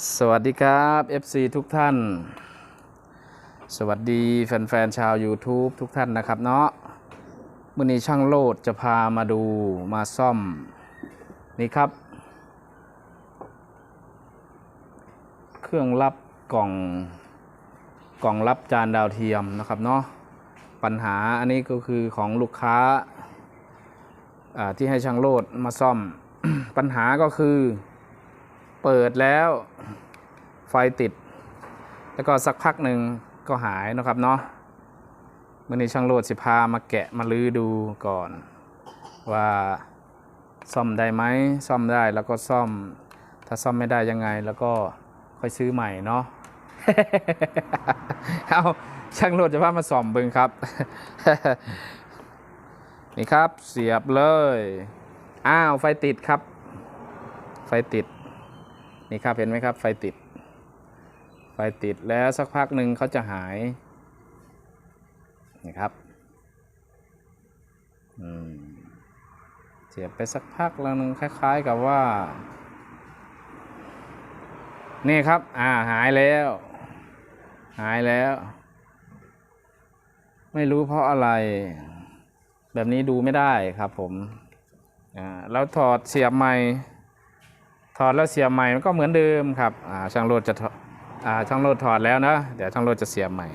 สวัสดีครับ FC ทุกท่าน สวัสดีแฟนๆชาว YouTube ทุกท่านนะครับเนาะมื่อนี้ช่างโลดจะพามาดูมาซ่อม นี่ครับ เครื่องรับกล่องกล่องรับจานดาวเทียมนะครับเนาะปัญหาอันนี้ก็คือของลูกค้าอ่าที่ให้ช่างโลดมาซ่อม ปัญหาก็คือ เปิดแล้วไฟติด แล้วก็สักพักหนึ่งก็หายนะครับเนาะมื่อนี้ช่างโลดสิพามาแกะมาลื้อดูก่อน ว่าซ่อมได้ไหมซ่อมได้แล้วก็ซ่อม ถ้าซ่อมไม่ได้ยังไง แล้วก็ค่อยซื้อใหม่เนาะเอาช่างโลดจะพามาซ่อมเบิ่งครับ นี่ครับเสียบเลย อ้าวไฟติดครับ ไฟติด นี่ครับเห็นไหมครับ ไฟติด ไฟติดแล้วสักพักหนึ่งเขาจะหายนี่ครับเสียบไปสักพักแล้วนึงคล้าย ๆ กับว่า นี่ครับ อ่าหายแล้ว หายแล้ว ไม่รู้เพราะอะไร แบบนี้ดูไม่ได้ครับผม อ่าแล้วถอดเสียบใหม่ ถอดแล้วเสียบใหม่มันก็เหมือนเดิมครับช่างโรดจะถอดอ่าช่างโรดถอดแล้วนะเดี๋ยวช่างโรดจะเสียบใหม่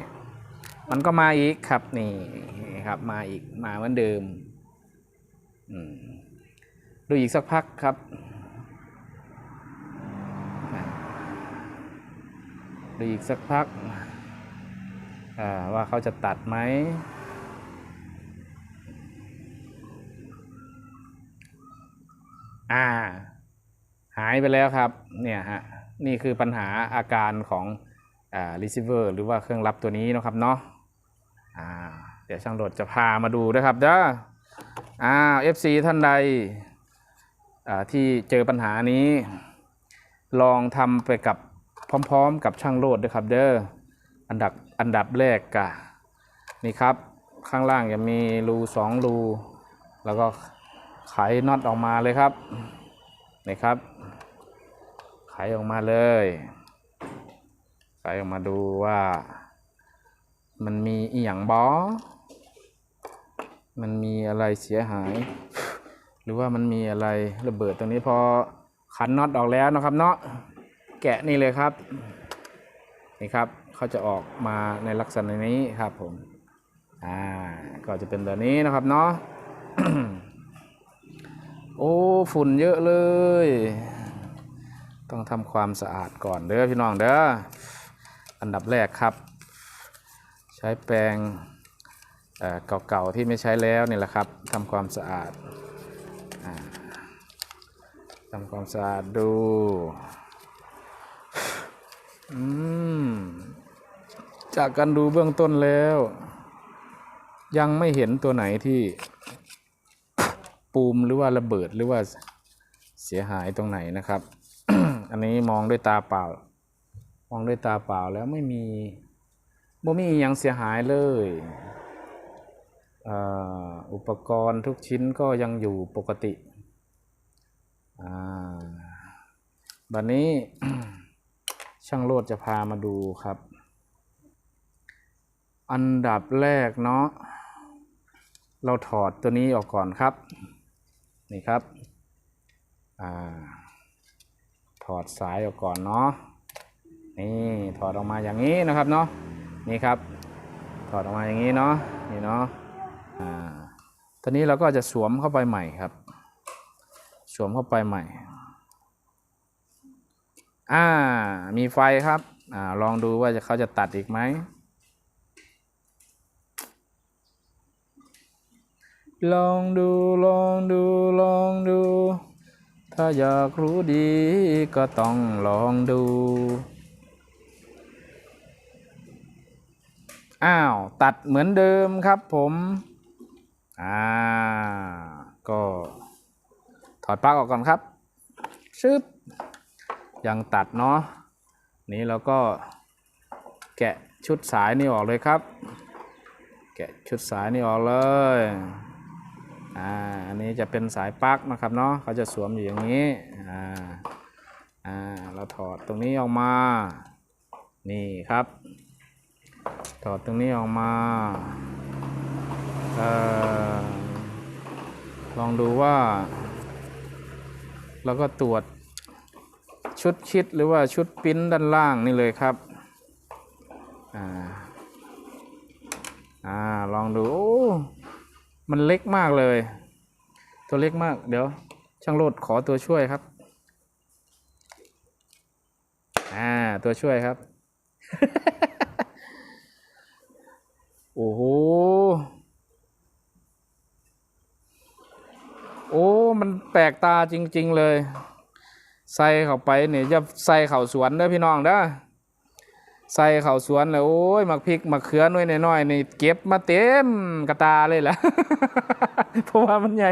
มันก็มาอีกครับนี่ครับมาอีกมาเหมือนเดิมดูอีกสักพักครับดูอีกสักพักว่าเขาจะตัดไหมอ่า หายไปแล้วครับเนี่ยฮะนี่คือปัญหาอาการของอ่า receiver หรือว่าเครื่องรับตัวนี้นะครับเนาะอ่าเดี๋ยวช่างโดดจะพามาดูนะครับเด้ออ่า FC ท่านใดอ่าที่เจอปัญหานี้ ลองทำไปกับพร้อมๆ กับช่างโหลดด้วยครับเด้ออันดับอันดับแรกกะนี่ครับข้างล่างจะมีรูสองรู แล้วก็ไขน็อตออกมาเลยครับนี่ครับ ขออกมาเลยไขออกมาดูว่า มันมีอีหยังบอมันมีอะไรเสียหาย หรือว่ามันมีอะไรระเบิดตรงนี้พอขันน็อตออกแล้วนะครับเนาะแกะนี่เลยครับ นี่ครับเขาจะออกมาในลักษณะนี้ครับผมอ่าก็จะเป็นแบบนี้นะครับเนาะโอ้ฝุ่นเยอะเลย ต้องทำความสะอาดก่อนเด้อพี่น้องเด้ออันดับแรกครับ ใช้แปรงเก่าๆที่ไม่ใช้แล้วนี่แหละครับทำความสะอาดอ่าทำความสะอาดดูอืมจากการดูเบื้องต้นแล้ว ยังไม่เห็นตัวไหนที่ปูมหรือว่าระเบิดหรือว่าเสียหายตรงไหนนะครับ นนี้มองด้วยตาเปล่า มองด้วยตาเปล่าแล้วไม่มีบ่มีอหยังเสียหายเลยอุปกรณ์ทุกชิ้นก็ยังอยู่ปกติบัดนี้ช่างโลดจะพามาดูครับ อันดับแรกเนาะเราถอดตัวนี้ออกก่อนครับ นี่ครับ อ่า ถอดสายออกก่อนเนาะนี่ถอดออกมาอย่างนี้นะครับเนาะนี่ครับ ถอดออกมาอย่างนี้เนาะนี่เนาะอ่าตอนนี้เราก็จะสวมเข้าไปใหม่ครับ สวมเข้าไปใหม่อ่ามีไฟครับอ่าลองดูว่าจะเขาจะตัดอีกไหมลองดูลองดูลองดู ถ้าอยากรู้ดีก็ต้องลองดู อ้าว ตัดเหมือนเดิมครับผมอ่าก็ถอดปลั๊กออกก่อนครับชึบยังตัดเนาะนี้เราก็แกะชุดสายนี่ออกเลยครับ แกะชุดสายนี่ออกเลย อ่าอันนี้จะเป็นสายปลั๊กนะครับเนาะเขาจะสวมอยู่อย่างนี้อ่าอ่าเราถอดตรงนี้ออกมานี่ครับ ถอดตรงนี้ออกมาเออลองดูว่า แล้วก็ตรวจชุดคิดหรือว่าชุดปิ้นด้านล่างนี่เลยครับอ่าอ่าลองดูโอ้ มันเล็กมากเลย ตัวเล็กมาก เดี๋ยว ช่างโลดขอตัวช่วยครับ อ่า ตัวช่วยครับ โอ้โห โอ้ มันแปลกตาจริง ๆ เลย ใส่เข้าไปเนี่ยจะใส่เข่าสวนเด้อพี่น้องเด้อ ใส่เข่าสวนเลยโอ้ยมักพริกมักเขือน้อยน้อยๆนี่เก็บมาเต็มกระตาเลยล่ะเพราะว่ามันใหญ่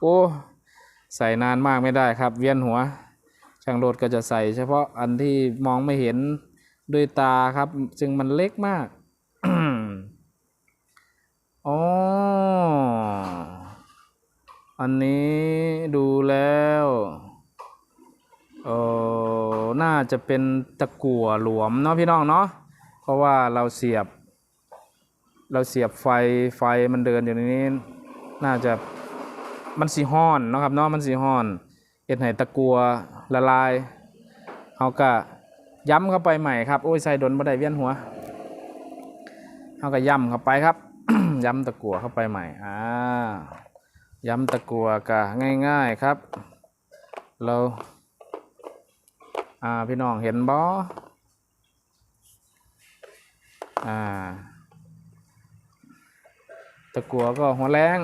โอ้ใส่นานมากไม่ได้ครับ เวียนหัว ช่างโรดก็จะใส่ เฉพาะอันที่มองไม่เห็นด้วยตาครับ จึงมันเล็กมากอ๋ออันนี้ดูแล้วเออ น่าจะเป็นตะกั่วหลวมเนาะพี่น้องเนาะเพราะว่าเราเสียบ เราเสียบไฟไฟมันเดินอยู่ในนี้น่าจะมันสีห้อนนะครับเนาะมันสีห้อนเอ็ดให้ตะกัวละลายเอาก็ย้ำเข้าไปใหม่ครับโอ้ยใส่ดนบ่ได้เวียนหัวเอาก็ย้ำเข้าไปครับ ย้ำตะกัวเข้าไปใหม่อ่าย้ำตะกัวก็ง่าย ๆครับ เรา อ่าพี่น้องเห็นบ่อ่าตะกัวก็หัวแรง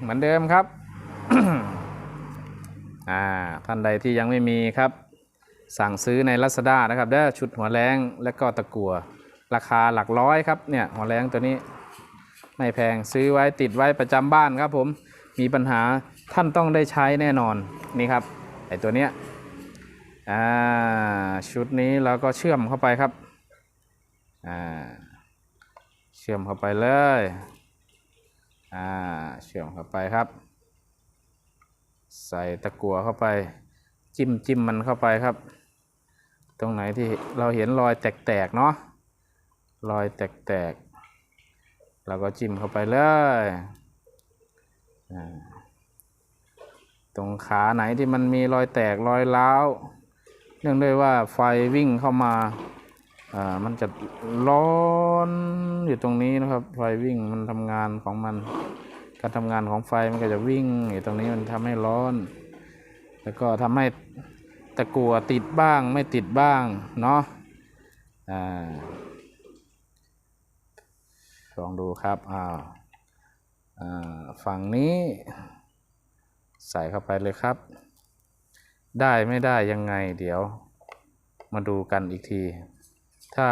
เหมือนเดิมครับอ่าท่านใดที่ยังไม่มีครับ สั่งซื้อใน Lazada นะครับเด้อชุดหัวแรงและก็ตะกัวราคาหลักร้อยครับเนี่ยหัวแรงตัวนี้ไม่แพงซื้อไว้ติดไว้ประจำบ้านครับผมมีปัญหาท่านต้องได้ใช้แน่นอนนี่ครับไอตัวเนี้ย อ่าชุดนี้เราก็เชื่อมเข้าไปครับอ่าเชื่อมเข้าไปเลยอ่าเชื่อมเข้าไปครับ ใส่ตะกัวเข้าไป จิ้มจิ้มมันเข้าไปครับ ตรงไหนที่เราเห็นรอยแตกๆเนาะรอยแตกๆเราก็จิ้มเข้าไปเลยตรงขาไหนที่มันมีรอยแตกรอยร้าว เนื่องด้วยว่าไฟวิ่งเข้ามาอ่ามันจะร้อนอยู่ตรงนี้นะครับ ไฟวิ่งมันทำงานของมัน การทำงานของไฟมันก็จะวิ่งอยู่ตรงนี้มันทำให้ร้อน แล้วก็ทำให้ตะกัวติดบ้างไม่ติดบ้างเนาะอ่าลองดูครับอ่าอ่าฝั่งนี้ ใส่เข้าไปเลยครับ ได้ไม่ได้ยังไง เดี๋ยวมาดูกันอีกที ถ้า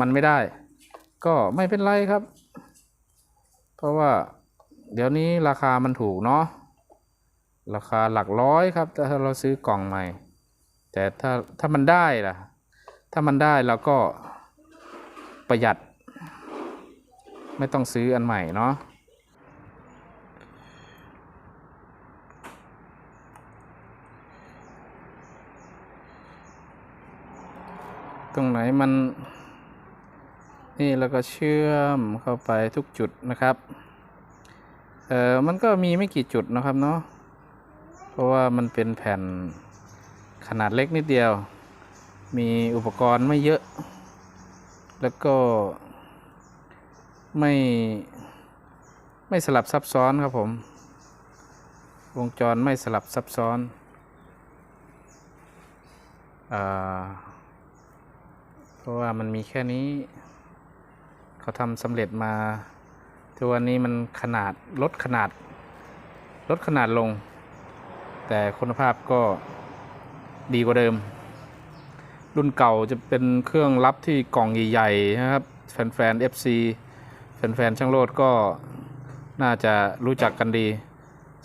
มันไม่ได้ ก็ไม่เป็นไรครับ เพราะว่าเดี๋ยวนี้ราคามันถูกเนาะราคาหลักร้อยครับ ถ้าเราซื้อกล่องใหม่ แต่ถ้าถ้ามันได้ล่ะ ถ้ามันได้เราก็ประหยัด ไม่ต้องซื้ออันใหม่เนาะ ตรงไหนมัน นี่แล้วก็เชื่อมเข้าไปทุกจุดนะครับ เออมันก็มีไม่กี่จุดนะครับเนาะเพราะว่ามันเป็นแผ่นขนาดเล็กนิดเดียว มีอุปกรณ์ไม่เยอะ แล้วก็ไม่ไม่สลับซับซ้อนครับผม วงจรไม่สลับซับซ้อนอ่า เพราะว่ามันมีแค่นี้ เขาทำสำเร็จมาทุกวันนี้มันขนาดลดขนาด ลดขนาดลง แต่คุณภาพก็ดีกว่าเดิม รุ่นเก่าจะเป็นเครื่องรับที่กล่องใหญ่ๆนะครับ แฟนๆ FC แฟนๆ ช่างโลดก็น่าจะรู้จักกันดี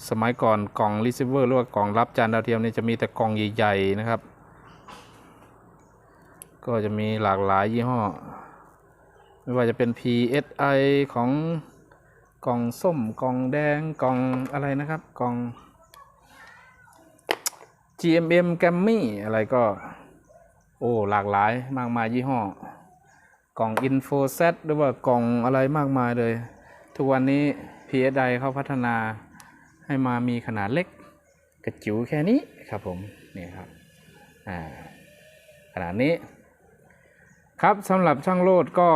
สมัยก่อนกล่อง receiver หรือว่ากล่องรับจานดาวเทียมนี่จะมีแต่กล่องใหญ่ๆนะครับ ก็จะมีหลากหลายยี่ห้อ ไม่ว่าจะเป็น PSI ของกล่องส้มกล่องแดงกล่องอะไรนะครับกล่อง GMM g a m m y อะไรก็ โอ้หลากหลายมากมายยี่ห้อกล่อง Info Set หรือว่ากล่องอะไรมากมายเลย ทุกวันนี้ PSI เขาพัฒนาให้มามีขนาดเล็กกระจิ๋วแค่นี้ครับผมนี่ครับอ่าขนาดนี้ ครับสำหรับช่างโลดก็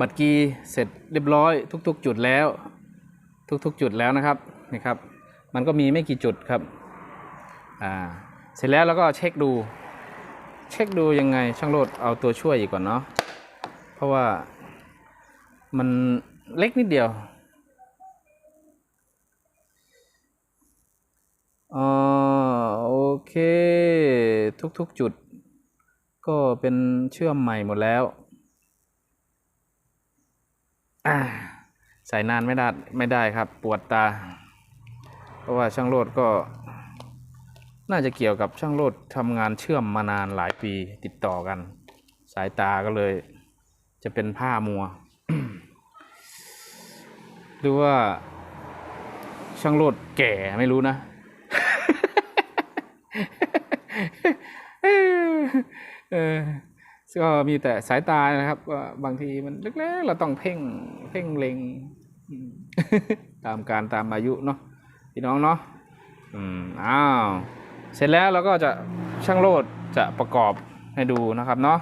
บัตรกีเสร็จเรียบร้อย ทุก ๆ จุดแล้ว ทุก ๆ จุดแล้วนะครับนี่ครับ มันก็มีไม่กี่จุดครับอ่าเสร็จแล้วเราก็เช็คดู เช็คดูยังไงช่างโลดเอาตัวช่วยอีกก่อนเนาะเพราะว่ามันเล็กนิดเดียวอ๋อโอเค ทุก ๆ จุด ก็เป็นเชื่อมใหม่หมดแล้วอ่าใส่นานไม่ได้ไม่ได้ครับ ปวดตา เพราะว่าช่างโลดก็ น่าจะเกี่ยวกับช่างโลดทำงานเชื่อมมานานหลายปีติดต่อกัน สายตาก็เลย จะเป็นผ้ามัว หรือว่า ช่างโลดแก่ไม่รู้นะ เออก็มีแต่สายตานะครับว่าบางทีมันเล็กๆเราต้องเพ่งเพ่งเล็งตามการตามอายุเนาะพี่น้องเนาะอืมอ้าวเสร็จแล้วเราก็จะช่างโลดจะประกอบให้ดูนะครับเนาะ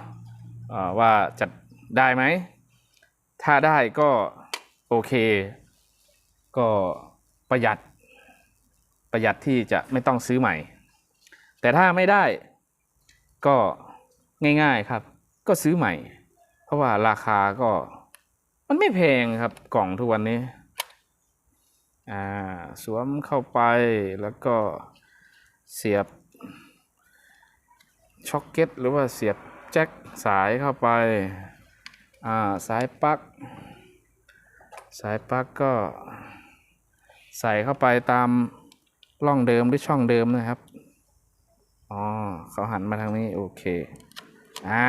ว่าจะได้ไหม ถ้าได้ก็โอเค ก็ประหยัดประหยัดที่จะไม่ต้องซื้อใหม่ แต่ถ้าไม่ได้ก็ ง่ายๆครับ ก็ซื้อใหม่ เพราะว่าราคาก็ มันไม่แพงครับกล่องทุกวันนี้ อ่า สวมเข้าไปแล้วก็เสียบช็อกเก็ตหรือว่าเสียบแจ็คสายเข้าไป อ่า สายปลั๊กสายปลั๊กก็ใส่เข้าไปตามร่องเดิมหรือช่องเดิมนะครับ อ๋อ เขาหันมาทางนี้ โอเค อ่า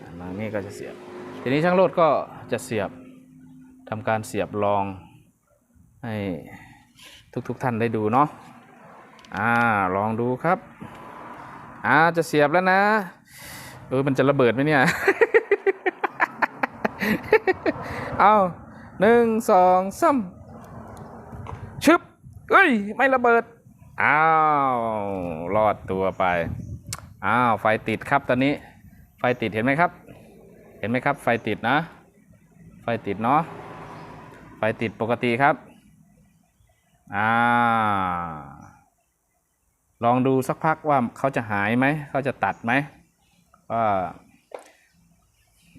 หันมานี่ก็จะเสียบ ทีนี้ช่างโลดก็จะเสียบทำการเสียบรองให้ทุกๆทท่านได้ดูเนาะอ่าลองดูครับอ่าจะเสียบแล้วนะเออมันจะระเบิดไหมเนี่ย เอาหนึ่งสองสามชึบเอ้ย ไม่ระเบิด อ้าว รอดตัวไป อ้าวไฟติดครับตอนนี้ไฟติดเห็นไหมครับ เห็นไหมครับ ไฟติดนะ ไฟติดเนาะไฟติดปกติครับอ่าลองดูสักพักว่าเขาจะหายไหมเขาจะตัดไหมว่า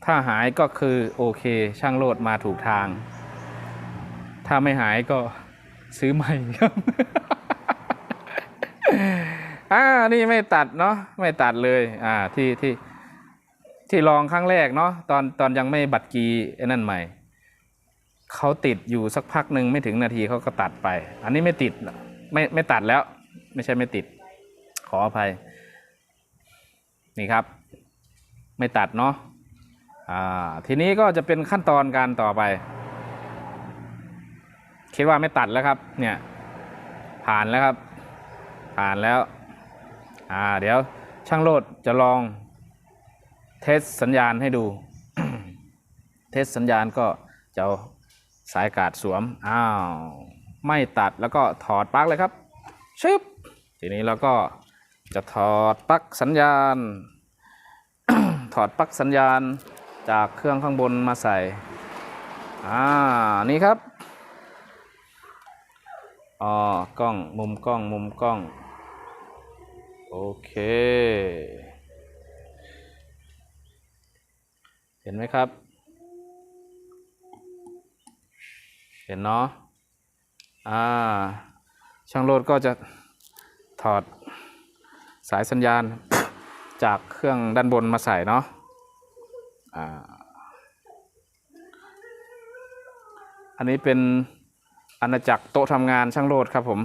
ถ้าหายก็คือโอเคช่างโลดมาถูกทาง ถ้าไม่หายก็ซื้อใหม่ครับ อ่านี่ไม่ตัดเนาะไม่ตัดเลยอ่าที่ที่ที่ลองครั้งแรกเนาะตอนตอนยังไม่บัตรกีไอ้นั่นใหม่เขาติดอยู่สักพักหนึ่งไม่ถึงนาทีเขาก็ตัดไป อันนี้ไม่ติดไม่ไม่ตัดแล้ว ไม่ใช่ไม่ติด ขออภัย นี่ครับ ไม่ตัดเนาะอ่าทีนี้ก็จะเป็นขั้นตอนการต่อไป คิดว่าไม่ตัดแล้วครับ เนี่ย ผ่านแล้วครับ ผ่านแล้ว อ่าเดี๋ยวช่างโลดจะลองเทสสัญญาณให้ดู เทสสัญญาณก็จะสายกาดสวม อ้าว ไม่ตัดแล้วก็ถอดปลั๊กเลยครับ ชึบ ทีนี้เราก็จะถอดปลั๊กสัญญาณ ถอดปลั๊กสัญญาณจากเครื่องข้างบนมาใส่ อ่า นี่ครับ อ๋อ กล้อง มุมกล้อง มุมกล้อง โอเค เห็นไหมครับ เห็นเนาะอ่าช่างโลดก็จะถอดสายสัญญาณจากเครื่องด้านบนมาใส่เนาะอ่าอันนี้เป็นอาณาจักรโต๊ะทำงานช่างโลดครับผม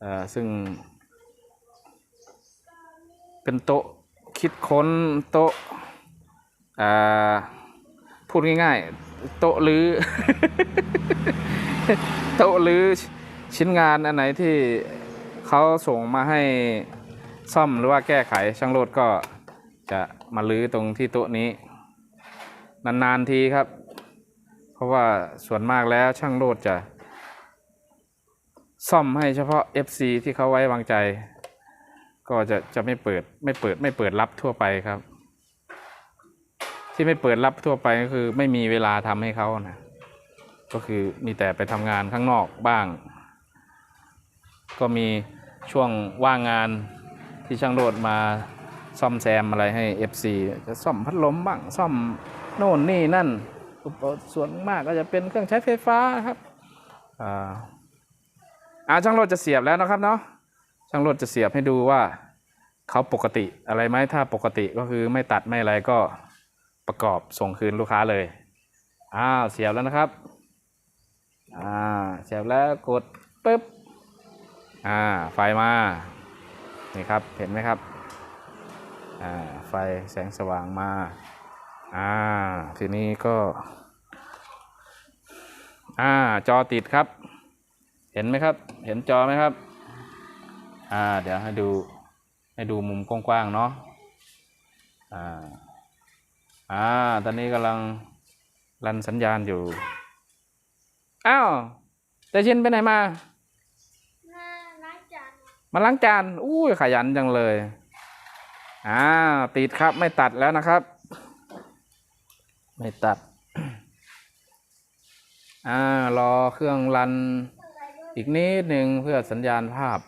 เอ่อ ซึ่ง เป็นโต๊ะคิดค้นโต๊ะพูดง่ายๆ โต๊ะลือโต๊ะลือชิ้นงานอันไหนที่เขาส่งมาให้ซ่อมหรือว่าแก้ไขช่างโรดก็จะมาลื้อตรงที่โต๊ะนี้ นานๆทีครับ เพราะว่าส่วนมากแล้วช่างโรดจะ ซ่อมให้เฉพาะ FC ที่เขาไว้วางใจ ก็จะจะไม่เปิดไม่เปิดไม่เปิดรับทั่วไปครับ ที่ไม่เปิดรับทั่วไปก็คือ ไม่มีเวลาทำให้เขานะก็คือมีแต่ไปทำงานข้างนอกบ้าง ก็มีช่วงว่างงานที่ช่างโรดมาซ่อมแซมอะไรให้ FC จะซ่อมพัดลมบ้างซ่อมโน่นนี่นั่นอุปกรณ์ส่วนมากก็จะเป็นเครื่องใช้ไฟฟ้าครับอ่าอ่าช่างโรดจะเสียบแล้วนะครับเนาะ ช่างรดจะเสียบให้ดูว่าเขาปกติอะไรไหมถ้าปกติก็คือไม่ตัดไม่อะไรก็ประกอบส่งคืนลูกค้าเลยอ้าวเสียบแล้วนะครับอ่าเสียบแล้วกดปึ๊บอ่าไฟมานี่ครับเห็นไหมครับอ่าไฟแสงสว่างมาอ่าทีนี้ก็อ่าจอติดครับ เห็นไหมครับ เห็นจอไหมครับ อ่า เดี๋ยวให้ดูให้ดูมุมกว้างๆเนาะอ่าอ่าตอนนี้กำลังรันสัญญาณอยู่อ้าวแต่ชินไปไหนมาน่าน่าจะมาล้างจานอู้ยขยันจังเลยอ่าติดครับไม่ตัดแล้วนะครับ ไม่ตัดอ่ารอเครื่องรันอีกนิดหนึ่งเพื่อสัญญาณภาพ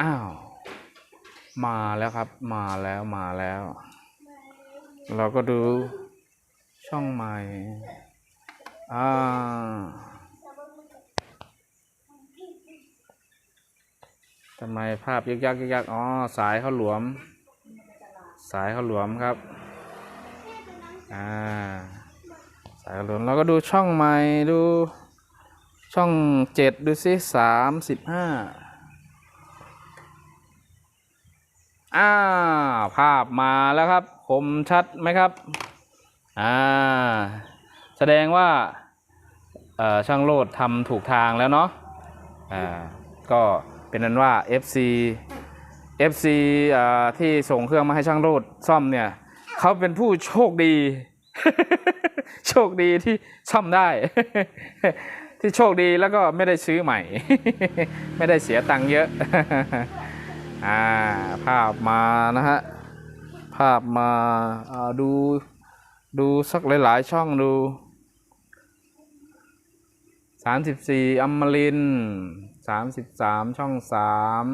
อ้าว มาแล้วครับ มาแล้วมาแล้ว เราก็ดูช่องใหม่ อ่า ทำไมภาพยึกยักยึกยักอ๋อ สายเขาหลวม สายเขาหลวมครับ อ่า สายเขาหลวม เราก็ดูช่องใหม่ ดูช่องเจ็ดดูสิสามสิบห้า อ่าภาพมาแล้วครับ คมชัดไหมครับ อ่า แสดงว่าช่างโลดทำถูกทางแล้วเนาะอ่าก็เป็นนั้นว่า FC FC อ่าที่ส่งเครื่องมาให้ช่างโรดซ่อมเนี่ยเขาเป็นผู้โชคดี โชคดีที่ซ่อมได้ ที่โชคดีแล้วก็ไม่ได้ซื้อใหม่ ไม่ได้เสียตังค์เยอะ อ่าภาพมานะฮะ ภาพมาาดูดูสักหลาย ๆ ช่องดูสามสิบสี่อมรินสามสิบสามช่องสาม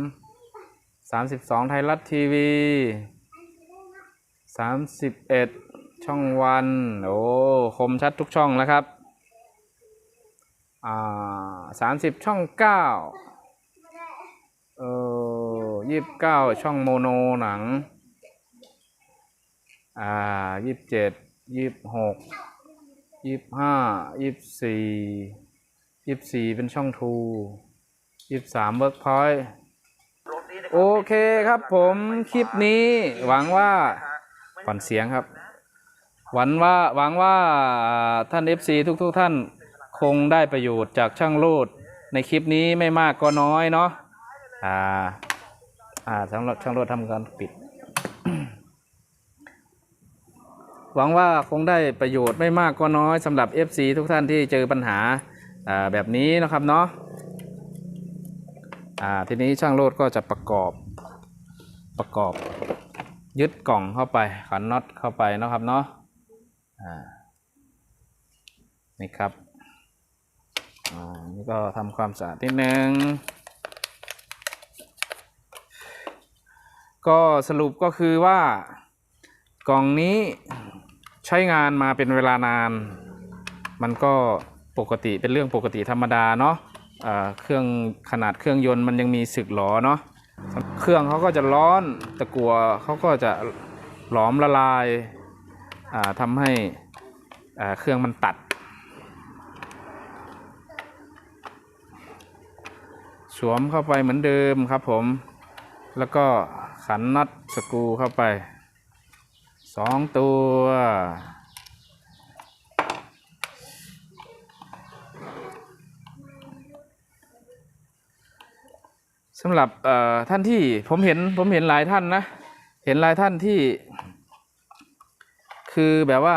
สามสิบสองไทยรัฐทีวีสามสิบเอ็ดช่องวันโอ้คมชัดทุกช่องแล้วครับอ่าสามสิบช่องเก้าเออ ยี่สิบเก้าช่องโมโนหนัง อ่ายี่สิบเจ็ดยี่สิบหกยี่สิบห้ายี่สิบสี่ยี่สิบสี่เป็นช่องทูยี่สิบสามเวิร์กพอยต์โอเคครับผมคลิปนี้หวังว่าก่อนเสียงครับ หวังว่าหวังว่าอ่าท่าน FC ทุกๆทท่านคงได้ประโยชน์จากช่างโลดในคลิปนี้ไม่มากก็น้อยเนาะอ่า อ่าสำหรับช่างโลดทำการปิด หวังว่าคงได้ประโยชน์ไม่มากก็น้อยสำหรับ FC ทุกท่านที่เจอปัญหาแบบนี้นะครับเนาะอ่าทีนี้ช่างโลดก็จะประกอบประกอบ ยึดกล่องเข้าไปขันน็อตเข้าไปนะครับเนาะอ่านี่ครับอ่านี่ก็ทำความสะอาดนิดนึง ก็สรุปก็คือว่ากล่องนี้ใช้งานมาเป็นเวลานาน มันก็ปกติเป็นเรื่องปกติธรรมดาเนาะเครื่องขนาดเครื่องยนต์มันยังมีสึกหรอเนาะเครื่องเขาก็จะร้อนตะกัวเขาก็จะหลอมละลายทำให้เครื่องมันตัด สวมเข้าไปเหมือนเดิมครับผมแล้วก็ ขันน็อตสกูเข้าไปสองตัว สำหรับท่านที่ผมเห็นผมเห็นหลายท่านนะ เห็นหลายท่านที่ คือแบบว่า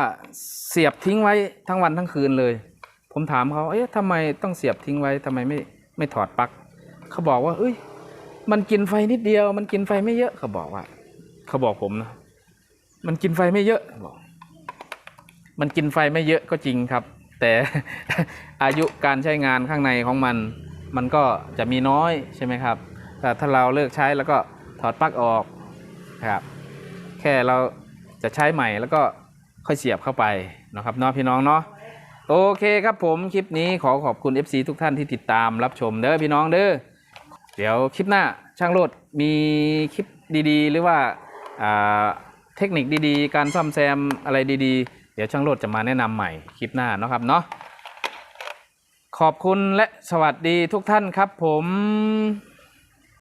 เสียบทิ้งไว้ทั้งวันทั้งคืนเลย ผมถามเขาเอ๊ะทำไมต้องเสียบทิ้งไว้ทำไมไม่ไม่ถอดปลั๊กเขาบอกว่า เอ้ย มันกินไฟนิดเดียว มันกินไฟไม่เยอะเขาบอกว่า เขาบอกผมนะ มันกินไฟไม่เยอะบอก มันกินไฟไม่เยอะก็จริงครับ แต่อายุการใช้งานข้างในของมัน มันก็จะมีน้อยใช่ไหมครับ แต่ถ้าเราเลิกใช้แล้วก็ถอดปลั๊กออกครับแค่เราจะใช้ใหม่แล้วก็ค่อยเสียบเข้าไปนะครับเนาะพี่น้องเนาะโอเคครับผมคลิปนี้ขอขอบคุณ FC ทุกท่านที่ติดตามรับชมเด้อพี่น้องเด้อ เดี๋ยวคลิปหน้าช่างโลดมีคลิปดีๆ หรือว่าเทคนิคดีๆ การซ่อมแซมอะไรดีๆ เดี๋ยวช่างโลดจะมาแนะนำใหม่คลิปหน้านะครับเนาะขอบคุณและสวัสดีทุกท่านครับผม